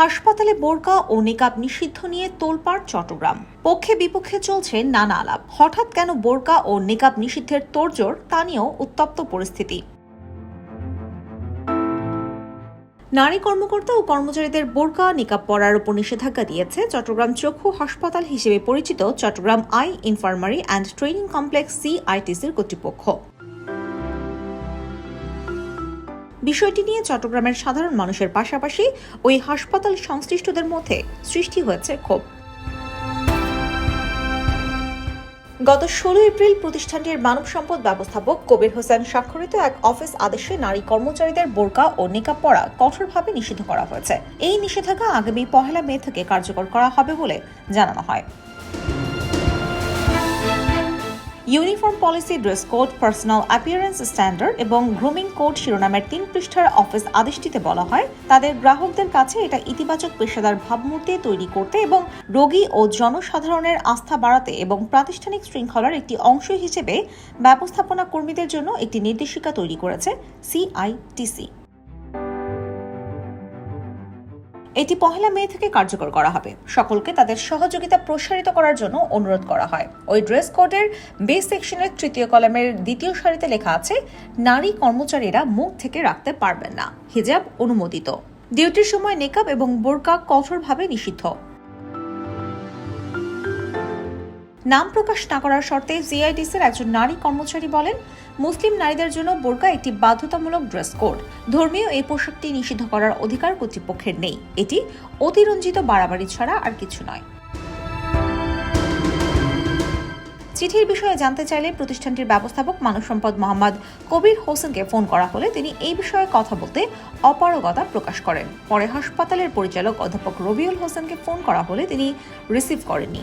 হাসপাতালে বোরকা ও নিকাব নিষিদ্ধ নিয়ে তোলপাড়, চট্টগ্রাম। পক্ষে বিপক্ষে চলছে নানা আলাপ। হঠাৎ কেন বোরকা ও নিকাব নিষিদ্ধের তোড়জোড়? তা নিয়েও উত্তপ্ত পরিস্থিতি। নারী কর্মকর্তা ও কর্মচারীদের বোরকা, নিকাব পরার উপর নিষেধাজ্ঞা দিয়েছে চট্টগ্রাম চক্ষু হাসপাতাল হিসেবে পরিচিত Chattogram eye infirmary and training complex সিআইটিসির কর্তৃপক্ষ। বিষয়টি নিয়ে চট্টগ্রামের সাধারণ মানুষের পাশাপাশি ওই হাসপাতাল সংশ্লিষ্টদের মধ্যে সৃষ্টি হয়েছে ক্ষোভ। গত ষোলো এপ্রিল প্রতিষ্ঠানটির মানব সম্পদ ব্যবস্থাপক কবির হোসেন স্বাক্ষরিত এক অফিস আদেশে নারী কর্মচারীদের বোরকা ও নিকাব পরা কঠোরভাবে নিষিদ্ধ করা হয়েছে। এই নিষেধাজ্ঞা আগামী পহেলা মে থেকে কার্যকর করা হবে বলে জানানো হয়। Uniform policy, dress code, personal appearance standard এবং গ্রুমিং কোড শিরোনামের তিন পৃষ্ঠার অফিস আদেশটিতে বলা হয়। তাদের গ্রাহকদের কাছে এটা ইতিবাচক পেশাদার ভাবমূর্তি তৈরি করতে এবং রোগী ও জনসাধারণের আস্থা বাড়াতে এবং প্রাতিষ্ঠানিক শৃঙ্খলার একটি অংশ হিসেবে ব্যবস্থাপনা কর্মীদের জন্য একটি নির্দেশিকা তৈরি করেছে সিআইটিসি। এটি পহেলা মে থেকে কার্যকর করা হবে। সকলকে তাদের সহযোগিতা প্রসারিত করার জন্য অনুরোধ করা হয়। ওই ড্রেস কোডের বে সেকশনের তৃতীয় কলামের দ্বিতীয় সারিতে লেখা আছে, নারী কর্মচারীরা মুখ থেকে রাখতে পারবেন না। হিজাব অনুমোদিত। ডিউটির সময় নেকাব এবং বোরকা কঠোরভাবে নিষিদ্ধ। নাম প্রকাশ না করার শর্তে জিআইডিসির একজন নারী কর্মচারী বলেন, মুসলিম নারীদের জন্য বোরকা একটি বাধ্যতামূলক ড্রেস কোড। ধর্মীয় এই পোশাকটি নিষিদ্ধ করার অধিকার কর্তৃপক্ষের নেই। এটি অতিরঞ্জিত বাড়াবাড়ি ছাড়া আর কিছু নয়। চিঠির বিষয়ে জানতে চাইলে প্রতিষ্ঠানটির ব্যবস্থাপক মানব সম্পদ মোহাম্মদ কবির হোসেনকে ফোন করা হলে তিনি এই বিষয়ে কথা বলতে অপারগতা প্রকাশ করেন। পরে হাসপাতালের পরিচালক অধ্যাপক রবিউল হোসেনকে ফোন করা হলে তিনি রিসিভ করেননি।